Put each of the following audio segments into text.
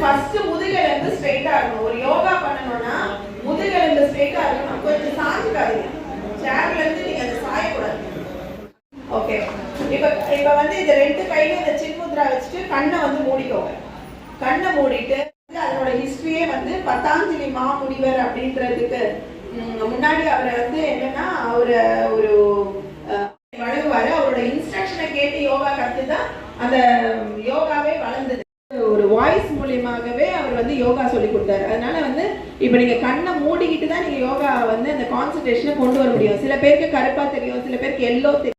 First முதுகெலும்பு ஸ்ட்ரைட்டா இருக்கணும். ஒரு யோகா பண்ணணும்னா முதுகெலும்பு ஸ்ட்ரைட்டா இருக்கணும். கொஞ்சம் ஓகே இப்போ இப்ப வந்து இந்த ரெண்டு கையில இந்த சின்முத்ரா வச்சுட்டு கண்ணை வந்து மூடிக்கோங்க. கண்ணை மூடிட்டு அதனோட ஹிஸ்டரியே வந்து பத்தாஞ்சலி மாமுனிவர் அப்படின்றதுக்கு முன்னாடி அவரை வந்து என்னன்னா அவர் ஒரு வழங்குவாரு. அவரோட இன்ஸ்ட்ரக்ஷனை கேட்டு யோகா கத்துதான் அந்த யோகாவே வளர்ந்தது. ஒரு வாய்ஸ் மூலியமாகவே அவர் வந்து யோகா சொல்லி கொடுத்தாரு. அதனால வந்து இப்போ நீங்க கண்ணை மூடிக்கிட்டு தான் நீங்க யோகா வந்து அந்த கான்சன்ட்ரேஷனை கொண்டு வர முடியும். சில பேருக்கு கருப்பா தெரியும் சில பேருக்கு எல்லோ தெரியும்.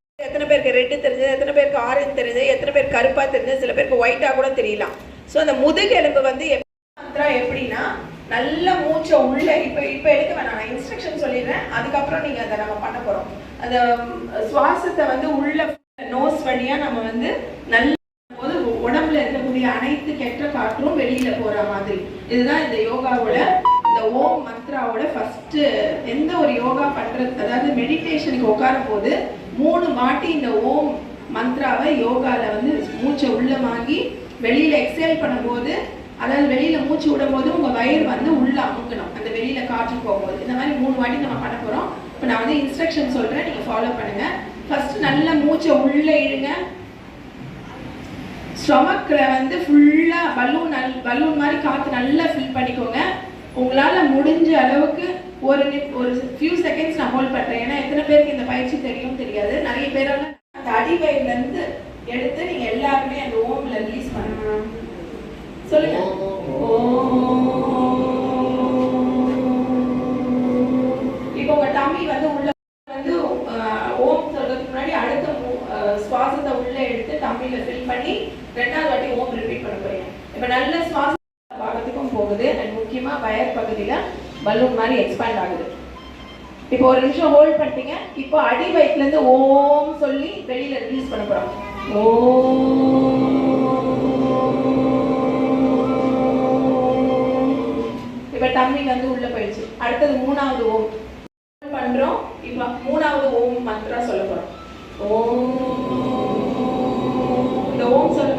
பேருக்கு ரெட்டு தெரிஞ்சது எத்தனை பேருக்கு ஆரஞ்சு தெரிஞ்சது எத்தனை பேர் கருப்பா தெரிஞ்சது சில பேருக்கு ஒயிட்டா கூட தெரியலாம். ஸோ அந்த முதுகெலும்பு வந்து எப்படி மந்த்ரா எப்படின்னா நல்ல மூச்சை உள்ள இப்போ இப்போ எடுக்க வேணாம். நான் இன்ஸ்ட்ரக்ஷன் சொல்லிடுறேன். அதுக்கப்புறம் நீங்க அதை நம்ம பண்ண போறோம். அந்த சுவாசத்தை வந்து உள்ள நோஸ் வழியா நம்ம வந்து நல்ல போது உடம்புல இருக்கக்கூடிய அனைத்து கெட்ட காற்றும் வெளியில போற மாதிரி. இதுதான் இந்த யோகாவோட இந்த ஓம் மந்த்ராவோட ஃபர்ஸ்ட் எந்த ஒரு யோகா பண்றது அதாவது மெடிடேஷனுக்கு உட்காரும் போது மூணு வாட்டி இந்த ஓம் மந்த்ராவை யோகாவில் வந்து மூச்சை உள்ள வாங்கி வெளியில் எக்ஸேல் பண்ணும்போது அதாவது வெளியில் மூச்சு விடும்போது உங்கள் வயிறு வந்து உள்ள அமுக்கணும். அந்த வெளியில் காற்று போகும்போது. இந்த மாதிரி மூணு வாட்டி நம்ம பண்ண போகிறோம் இப்போ நான் வந்து இன்ஸ்ட்ரக்ஷன் சொல்கிறேன் நீங்கள் ஃபாலோ பண்ணுங்கள் ஃபர்ஸ்ட் நல்ல மூச்சை உள்ளே இழுங்க. ஸ்டொமக்கில் வந்து ஃபுல்லாக பலூன் நல் பலூன் மாதிரி காற்று நல்லா ஃபில் பண்ணிக்கோங்க. உங்களால் முடிஞ்ச அளவுக்கு ஒரு ஒரு ஃபியூ செகண்ட்ஸ் நான் ஹோல்ட் பண்ணுறேன் ஏன்னா எத்தனை பேருக்கு இந்த பயிற்சி தெரியும் தெரியும் நிறைய பேரால அந்த அடிவயிறுல இருந்து எடுத்து நீங்க எல்லாருமே அந்த ஓம்ல ரிலீஸ் பண்ணணும் சொல்லுங்க. இப்போ உங்க டம்மி வந்து உள்ள வந்து ஓம் சொல்றதுக்கு முன்னாடி அடுத்த மூ- சுவாசத்தை உள்ள எடுத்து தம்பியில ஃபில் பண்ணி ரெண்டாவது வாட்டி ஓம் ரிப்பீட் பண்ண போறீங்க. இப்போ நல்ல சுவாச பாகத்துக்கும் போகுது. அண்ட் முக்கியமா வயர் பகுதியில பலூன் மாதிரி எக்ஸ்பேண்ட் ஆகுது. இப்போ ஒரு நிமிஷம் ஹோல்ட் பண்ணிட்டீங்க. இப்போ அடி வயிற்றுலேருந்து ஓம் சொல்லி வெளியில் ரிலீஸ் பண்ண போகிறோம் ஓம். இப்போ டம்மிங் வந்து உள்ளே போயிடுச்சு. அடுத்தது மூணாவது ஓம். பண்ணுறோம் இப்போ மூணாவது ஓம் மந்திரா சொல்ல போகிறோம் ஓம். இந்த ஓம் சொல்ல